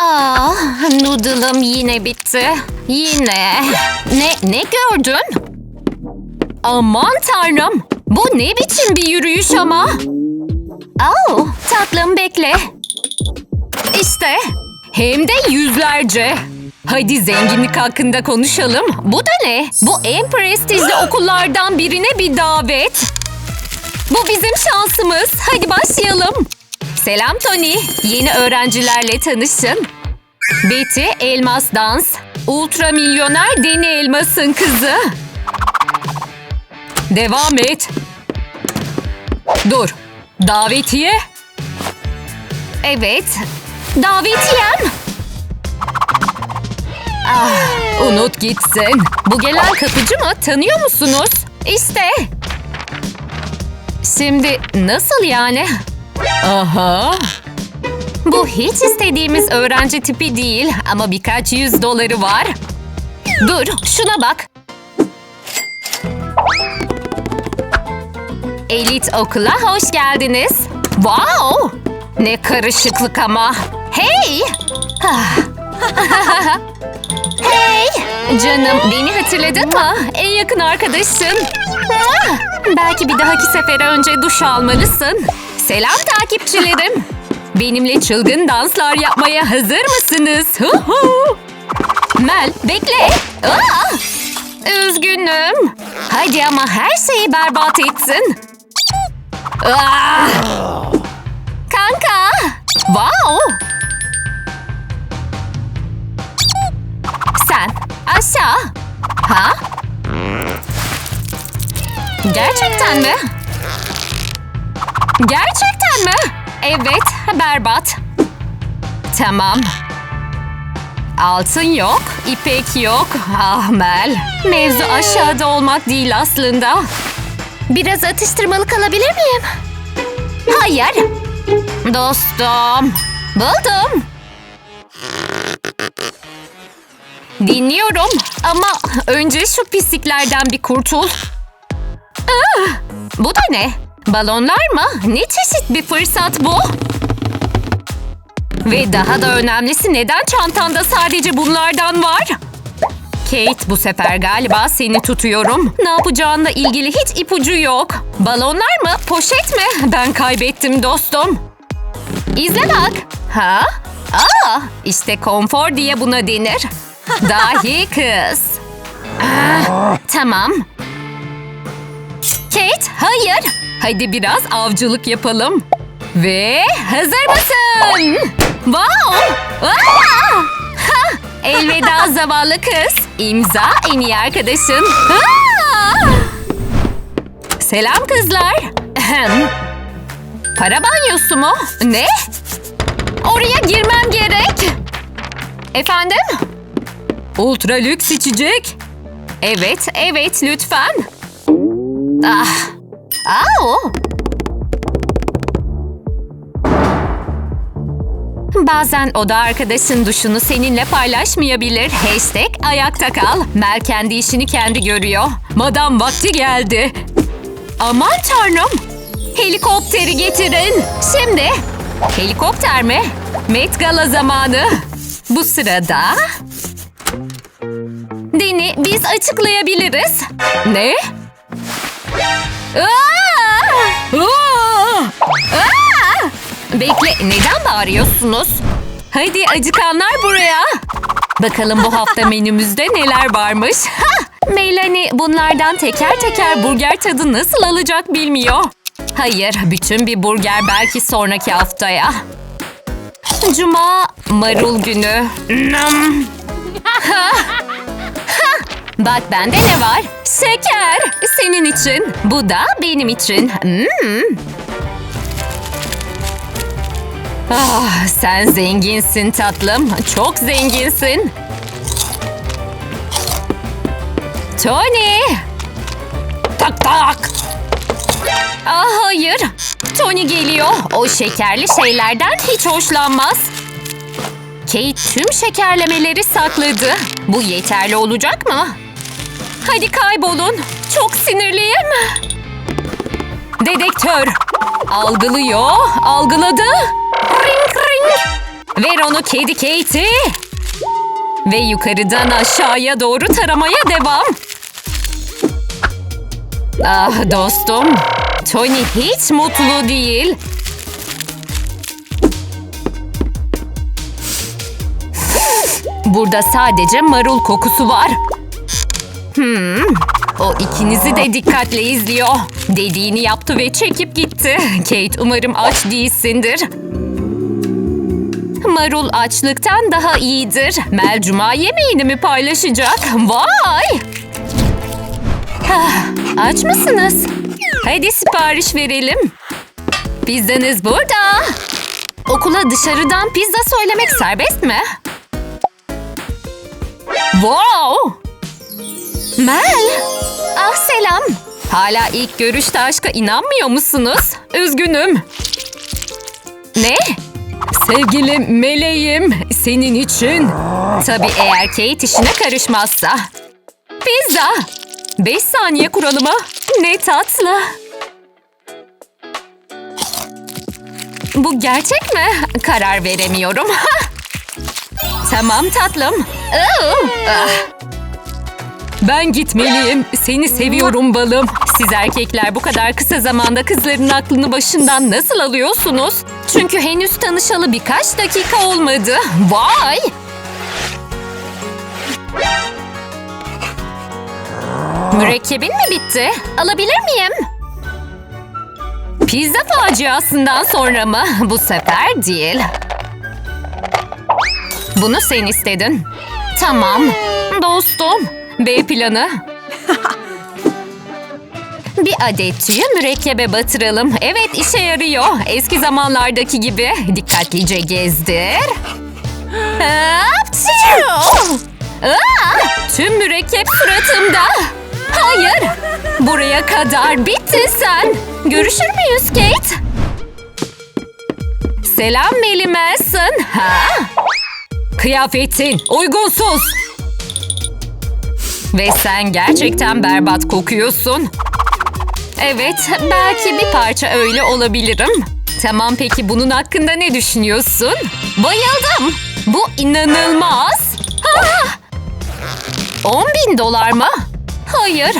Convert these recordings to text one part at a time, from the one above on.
Ah, noodle'ım yine bitti. Yine. Ne, ne gördün? Aman tanrım. Bu ne biçim bir yürüyüş ama? Oh, tatlım bekle. İşte. Hem de yüzlerce. Hadi zenginlik hakkında konuşalım. Bu da ne? Bu en prestijli okullardan birine bir davet. Bu bizim şansımız. Hadi başlayalım. Selam Tony. Yeni öğrencilerle tanışın. Betty Elmas Dans. Ultra milyoner Deni Elmas'ın kızı. Devam et. Dur. Davetiye? Evet. Davetiyem. Ah, unut gitsin. Bu gelen kapıcı mı? Tanıyor musunuz? İşte. Şimdi nasıl yani? Aha. Bu hiç istediğimiz öğrenci tipi değil ama birkaç yüz doları var. Dur, şuna bak. Elit okula hoş geldiniz. Wow! Ne karışıklık ama. Hey! Ah. hey! Canım beni hatırladın mı? En yakın arkadaşın. Ah, Belki bir dahaki sefere önce duş almalısın. Selam takipçilerim. Benimle çılgın danslar yapmaya hazır mısınız? Hu hu. Mel bekle. Aa! Üzgünüm. Hadi ama her şeyi berbat etsin. Aa! Kanka. Wow. Sen aşağı. Ha? Gerçekten mi? Gerçekten mi? Evet, berbat. Tamam. Altın yok, ipek yok. Ah Mel. Mevzu aşağıda olmak değil aslında. Biraz atıştırmalık alabilir miyim? Hayır. Dostum. Buldum. Dinliyorum ama önce şu pisliklerden bir kurtul. Ah, bu da ne? Balonlar mı? Ne çeşit bir fırsat bu? Ve daha da önemlisi neden çantanda sadece bunlardan var? Kate bu sefer galiba seni tutuyorum. Ne yapacağınla ilgili hiç ipucu yok. Balonlar mı? Poşet mi? Ben kaybettim dostum. İzle bak. Ha? Aa, işte konfor diye buna denir. Dahi kız. Ah, tamam. Kate, hayır. Hadi biraz avcılık yapalım. Ve hazır mısın? Wow! Aa! Ha! Elveda zavallı kız. İmza en iyi arkadaşın. Aa! Selam kızlar. Ahem. Para banyosu mu? Ne? Oraya girmem gerek. Efendim? Ultra lüks içecek. Evet, evet lütfen. Ah. Au. Bazen oda arkadaşın duşunu seninle paylaşmayabilir. Hashtag ayakta kal. Mel kendi işini kendi görüyor. Madam vakti geldi. Aman tanrım. Helikopteri getirin. Şimdi. Helikopter mi? Met Gala zamanı. Bu sırada... Deni biz açıklayabiliriz. Ne? Aa! Aa! Bekle, neden bağırıyorsunuz? Hadi acıkanlar buraya. Bakalım bu hafta menümüzde neler varmış. Ha! Melanie bunlardan teker teker burger tadı nasıl alacak bilmiyor. Hayır, bütün bir burger belki sonraki haftaya. Cuma marul günü. Nam. Bak bende ne var? Şeker. Senin için. Bu da benim için. Hmm. Ah, sen zenginsin tatlım. Çok zenginsin. Tony. Tak tak. Ah hayır. Tony geliyor. O şekerli şeylerden hiç hoşlanmaz. Kate tüm şekerlemeleri sakladı. Bu yeterli olacak mı? Hadi kaybolun. Çok sinirliyim. Dedektör. Algılıyor. Algıladı. Ring ring. Ver onu kedi Katie. Ve yukarıdan aşağıya doğru taramaya devam. Ah dostum. Tony hiç mutlu değil. Burada sadece marul kokusu var. Hmm, o ikinizi de dikkatle izliyor. Dediğini yaptı ve çekip gitti. Kate umarım aç değilsindir. Marul açlıktan daha iyidir. Mel cuma yemeğini mi paylaşacak? Vay! Ah, aç mısınız? Hadi sipariş verelim. Pizzanız burada. Okula dışarıdan pizza söylemek serbest mi? Wow! Mel! Ah selam. Hala ilk görüşte aşka inanmıyor musunuz? Üzgünüm. Ne? Sevgilim meleğim senin için. Tabii eğer Kate işine karışmazsa. Pizza. Beş saniye kuralı mı? Ne tatlı. Bu gerçek mi? Karar veremiyorum. tamam tatlım. Oo, ah. Ben gitmeliyim. Seni seviyorum balım. Siz erkekler bu kadar kısa zamanda kızların aklını başından nasıl alıyorsunuz? Çünkü henüz tanışalı birkaç dakika olmadı. Vay! Mürekkebin mi bitti? Alabilir miyim? Pizza faciasından sonra mı? Bu sefer değil. Bunu sen istedin. Tamam. Dostum. B planı. Bir adet tüyü mürekkebe batıralım. Evet işe yarıyor. Eski zamanlardaki gibi. Dikkatlice gezdir. Aa, tüm mürekkep suratımda. Hayır. Buraya kadar bittin sen. Görüşür müyüz Kate? Selam Melly Manson. Ha? Kıyafetin uygunsuz. Ve sen gerçekten berbat kokuyorsun. Evet, belki bir parça öyle olabilirim. Tamam peki bunun hakkında ne düşünüyorsun? Bayıldım. Bu inanılmaz. Ha! 10 bin dolar mı? Hayır.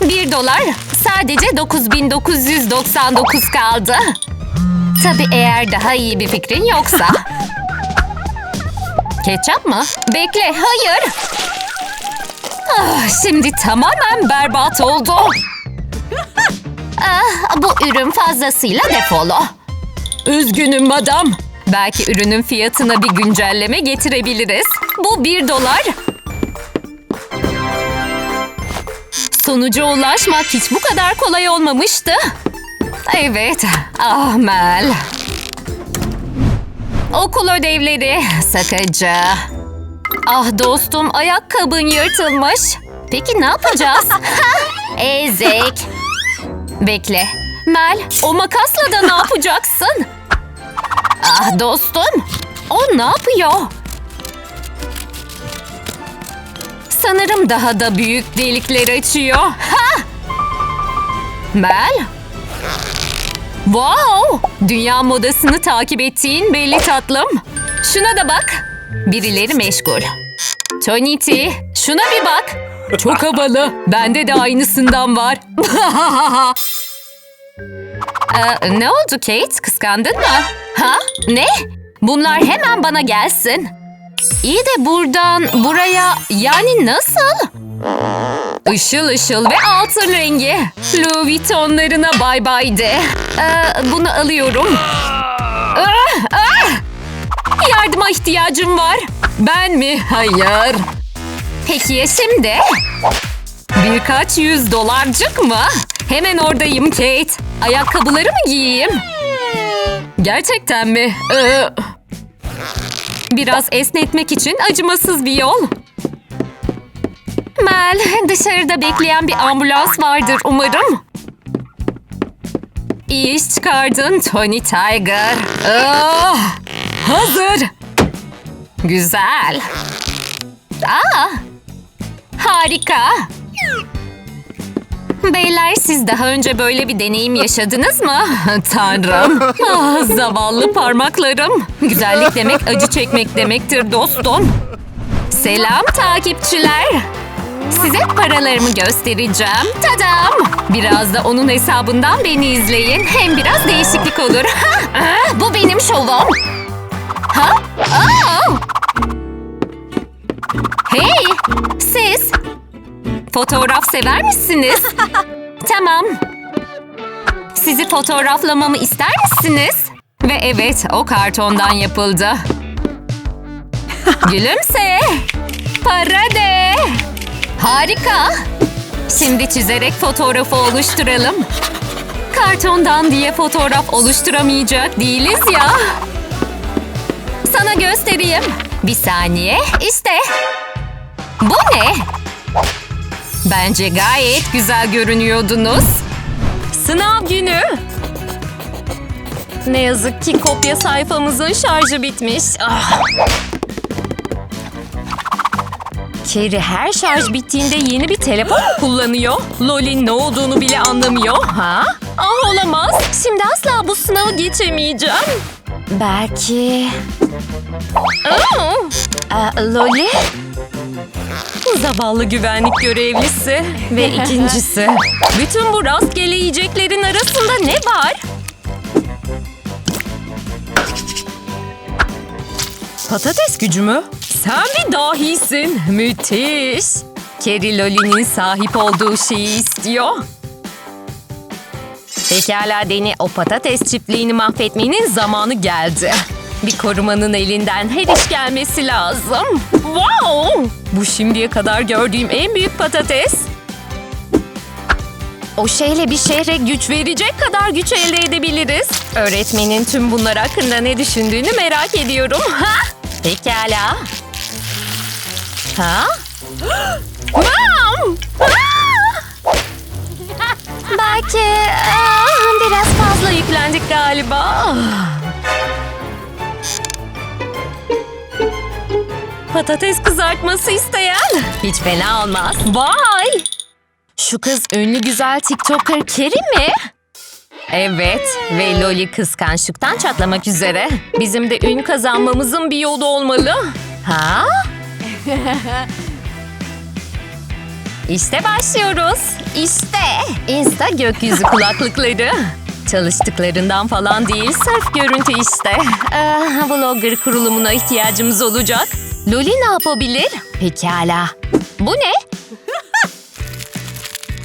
1 dolar. Sadece 9999 kaldı. Tabii eğer daha iyi bir fikrin yoksa. Ketçap mı? Bekle, hayır. Ah, şimdi tamamen berbat oldu. Ah, bu ürün fazlasıyla defolu. Üzgünüm madam. Belki ürünün fiyatına bir güncelleme getirebiliriz. Bu bir dolar. Sonuca ulaşmak hiç bu kadar kolay olmamıştı. Evet, ah Mel. Okul ödevleri, sakıcı. Ah dostum, ayakkabın yırtılmış. Peki ne yapacağız? Ha, Ezik. Bekle. Mel, o makasla da ne yapacaksın? Ah dostum, o ne yapıyor? Sanırım daha da büyük delikler açıyor. Ha! Mel? Wow! Dünya modasını takip ettiğin belli tatlım. Şuna da bak. Birileri meşgul. Tony T, şuna bir bak. Çok havalı. Bende de aynısından var. Ee, ne oldu Kate? Kıskandın mı? Ha? Ne? Bunlar hemen bana gelsin. İyi de buradan buraya yani nasıl? Işıl ışıl ve altın rengi. Louis Vuitton'larına bay bay de. Ee, bunu alıyorum. Ah, ah! Yardıma ihtiyacım var. Ben mi? Hayır. Peki ya şimdi? Birkaç yüz dolarcık mı? Hemen oradayım Kate. Ayakkabıları mı giyeyim? Gerçekten mi? Ee, biraz esnetmek için acımasız bir yol. Mel, dışarıda bekleyen bir ambulans vardır umarım. İyi iş çıkardın Tony Tiger. Ah, hazır. Güzel. Aa, harika. Beyler siz daha önce böyle bir deneyim yaşadınız mı? Tanrım. Ah, zavallı parmaklarım. Güzellik demek acı çekmek demektir dostum. Selam takipçiler. Size paralarımı göstereceğim. Tadam! Biraz da onun hesabından beni izleyin. Hem biraz değişiklik olur. Ha, bu benim şovum. Ha? Hey! Siz! Fotoğraf sever misiniz? tamam. Sizi fotoğraflamamı ister misiniz? Ve evet, o kartondan yapıldı. Gülümse. Para de. Harika. Şimdi çizerek fotoğrafı oluşturalım. Kartondan diye fotoğraf oluşturamayacak değiliz ya. Sana göstereyim. Bir saniye. İşte. Bu ne? Bence gayet güzel görünüyordunuz. Sınav günü. Ne yazık ki kopya sayfamızın şarjı bitmiş. Ah. Kerry her şarj bittiğinde yeni bir telefon kullanıyor? Loli ne olduğunu bile anlamıyor. Ha? Ah olamaz. Şimdi asla bu sınavı geçemeyeceğim. Belki... Aa, Aa, Loli? Zavallı güvenlik görevlisi. Ve ikincisi. Bütün bu rastgele yiyeceklerin arasında ne var? Patates gücü mü? Sen bir dahisin. Müthiş. Kerry Loli'nin sahip olduğu şeyi istiyor. Pekala Deni, o patates çiftliğini mahvetmenin zamanı geldi. Bir korumanın elinden her iş gelmesi lazım. Wow! Bu şimdiye kadar gördüğüm en büyük patates. O şeyle bir şehre güç verecek kadar güç elde edebiliriz. Öğretmenin tüm bunlar hakkında ne düşündüğünü merak ediyorum. Ha? Pekala. Ha? Ah! Belki ah, biraz fazla yüklendik galiba. Patates kızartması isteyen. Hiç fena olmaz. Vay! Şu kız ünlü güzel TikToker Keri mi? Evet ve Loli kıskançlıktan çatlamak üzere. Bizim de ün kazanmamızın bir yolu olmalı. Ha? İşte başlıyoruz. İşte Insta gökyüzü kulaklıkları. Çalıştıklarından falan değil, sırf görüntü işte. Ee, vlogger kurulumuna ihtiyacımız olacak. Loli ne yapabilir? Pekala. Bu ne?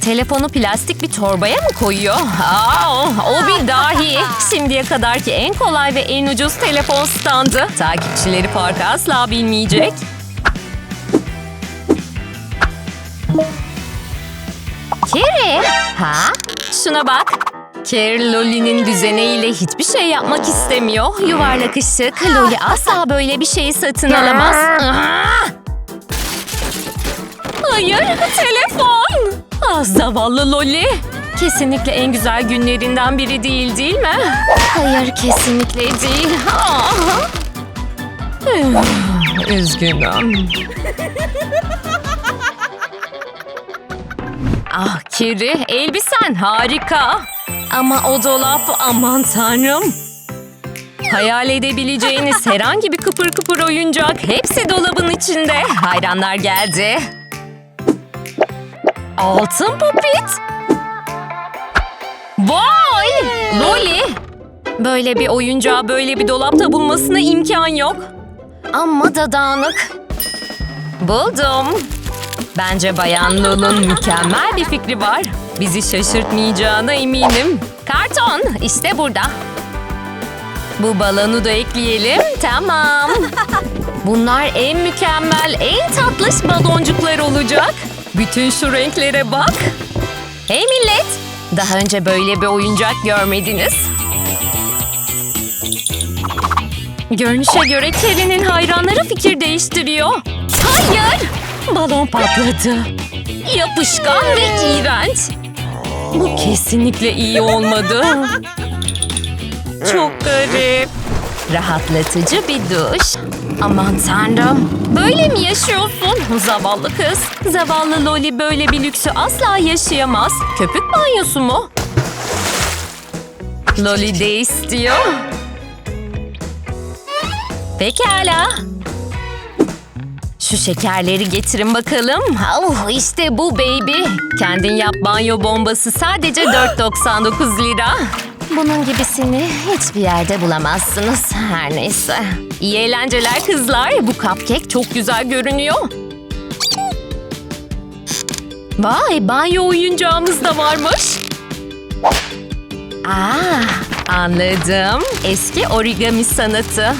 Telefonu plastik bir torbaya mı koyuyor? Aa, o bir dahi. Şimdiye kadarki en kolay ve en ucuz telefon standı. Takipçileri farkı asla bilmeyecek. Kiri. Ha? Şuna bak. Kerry Loli'nin düzeneğiyle hiçbir şey yapmak istemiyor. Yuvarlak ışık. Loli asla böyle bir şeyi satın alamaz. Hayır, telefon. Ah zavallı Loli. Kesinlikle en güzel günlerinden biri değil değil mi? Hayır, kesinlikle değil. Ah. Üzgünüm. Ah Kiri, elbisen harika. Ama o dolap aman tanrım. Hayal edebileceğiniz herhangi bir kıpır kıpır oyuncak hepsi dolabın içinde. Hayranlar geldi. Altın popit. Vay! Loli! Böyle bir oyuncağı böyle bir dolapta bulmasına imkan yok. Ama da dağınık. Buldum. Bence Bayan Lul'un mükemmel bir fikri var. Bizi şaşırtmayacağına eminim. Karton işte burada. Bu balonu da ekleyelim. Tamam. Bunlar en mükemmel, en tatlış baloncuklar olacak. Bütün şu renklere bak. Hey millet! Daha önce böyle bir oyuncak görmediniz. Görünüşe göre Kerry'nin hayranları fikir değiştiriyor. Hayır! Balon patladı. Yapışkan ve iğrenç. Bu kesinlikle iyi olmadı. Çok garip. Rahatlatıcı bir duş. Aman tanrım. Böyle mi yaşıyorsun? Zavallı kız. Zavallı Loli böyle bir lüksü asla yaşayamaz. Köpük banyosu mu? Loli de istiyor. Pekala. Şu şekerleri getirin bakalım. Oh, işte bu baby. Kendin yap banyo bombası sadece 4.99 lira. Bunun gibisini hiçbir yerde bulamazsınız. Her neyse. İyi eğlenceler kızlar. Bu cupcake çok güzel görünüyor. Vay banyo oyuncağımız da varmış. Aa, anladım. Eski origami sanatı.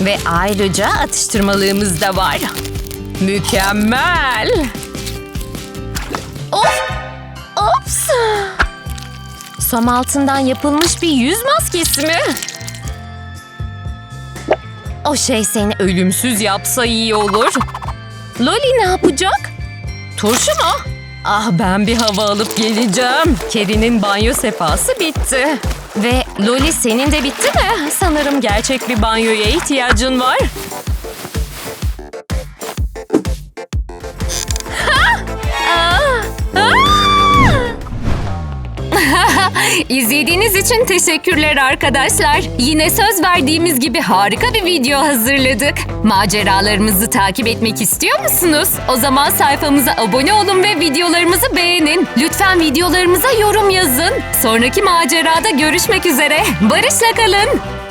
Ve ayrıca atıştırmalığımız da var. Mükemmel. Of! Ops! Som altından yapılmış bir yüz maskesi mi? O şey seni ölümsüz yapsa iyi olur. Loli ne yapacak? Turşu mu? Ah ben bir hava alıp geleceğim. Keri'nin banyo sefası bitti. Ve Loli senin de bitti mi? Sanırım gerçek bir banyoya ihtiyacın var. İzlediğiniz için teşekkürler arkadaşlar. Yine söz verdiğimiz gibi harika bir video hazırladık. Maceralarımızı takip etmek istiyor musunuz? O zaman sayfamıza abone olun ve videolarımızı beğenin. Lütfen videolarımıza yorum yazın. Sonraki macerada görüşmek üzere. Barışla kalın.